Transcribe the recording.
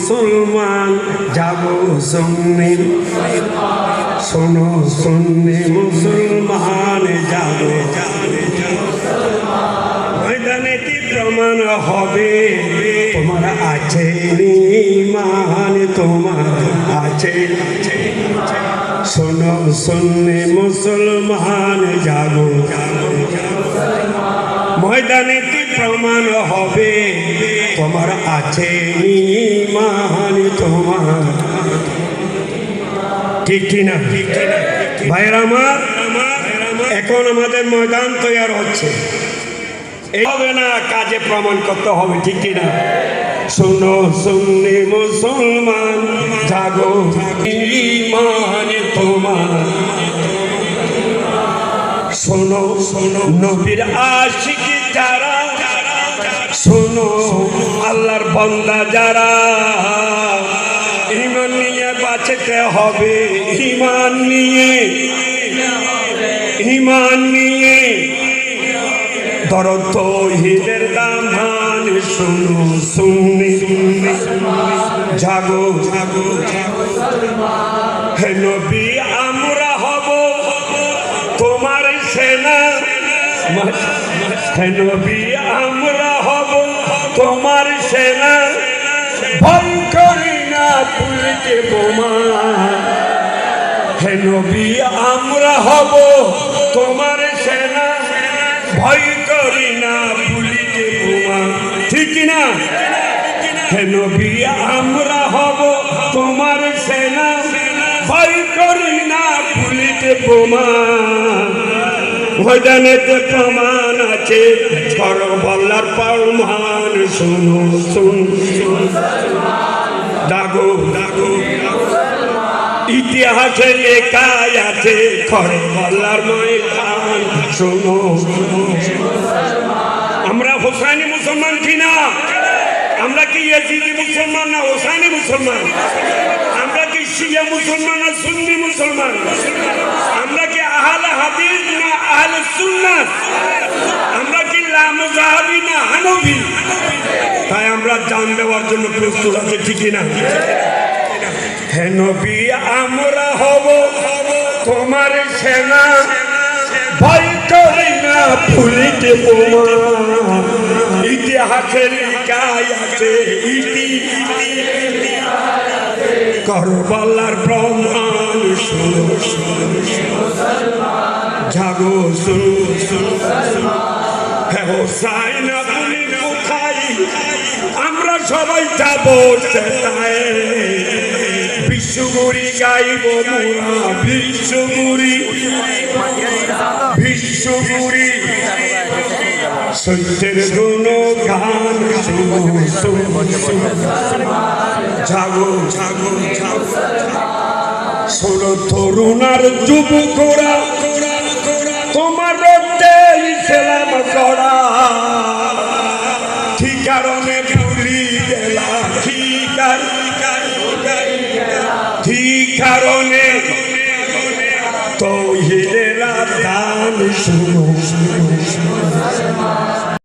মুসলমান জাগো সুন্নি শোনো সুন্নি মুসলমান ময়দানে কি প্রমাণ হবে? তোমার আছে ইমান, তোমার আছে শোনো সুন্নি মুসলমান জাগো ময়দানে কি প্রমাণ হবে? তোমার আছে ইমান তোমার। ঠিক ঠিক কিনা ভাইয়ের আমার, এখন আমাদের ময়দান তৈরি হচ্ছে। এই হবে না কাজে প্রমাণ করতে হবে, ঠিক কিনা শোনো শুননি মুসলমান, জাগো, ইমান তোমার। শোনো শোনো, নবীর আশিক যারা শোনো, আল্লাহর বন্দা যারা ইমান নিয়ে বাঁচতে হবে ইমান নিয়ে ইমান নিয়ে। ধরো তো হিদের দামান শুনো শুননি জাগো জাগো। হে নবী নবী, আমরা হব তোমার সেনা। ভয় করি না পুলিকে বোমা। হে আমরা হব তোমার সেনা। ভয় করি না পুলিকে বোমা। ঠিক না হে আমরা হব তোমার সেনা। ভয় করি না পুলিতে বোমা। ময়দানেতে প্রমাণ আছে। বড় বল্লার প্রমাণ শুনো, শুন। দাগো দাগো। ইতিহাসে লেখায় আছে খড় বল্লার ময়দান শোনো আমরা হোসাইনি মুসলমান কিনা আমরা কি ইয়াজিদি মুসলমান না হোসাইনি মুসলমান? আমরা কি শিয়া মুসলমান না সুন্নি মুসলমান? আমরা আহলে হাদিস না আহলে সুন্নাত আমরা কি লামজাহাবি না হানবি তাই আমরা জান দেওয়ার জন্য প্রস্তুত আছে ঠিকই না হে নবী আমরা হব তোমার সেনা ভয় করি না ফুলিতে বোমা ইতিহাসে লিখাই আছে ইতি করবালার শুনো জাগো শুনো। শুনো হে হোসাইন আপনি কোথায় আমরা সবাই যাব চেতায়। বিশ্বগুরি গাইব মোরা বিশ্বগুরি বিশ্বগুরি সত্যের গুণ গান শুনো। জাগো জাগো জাগো। ষোলো তরুণার যুবকরা, তোমার রক্তে ইসলাম গড়া ঠিক কারণে ভুলি গেলা আর- ঠিক কারণে তৌহিদেরা দান শুনো শুনো।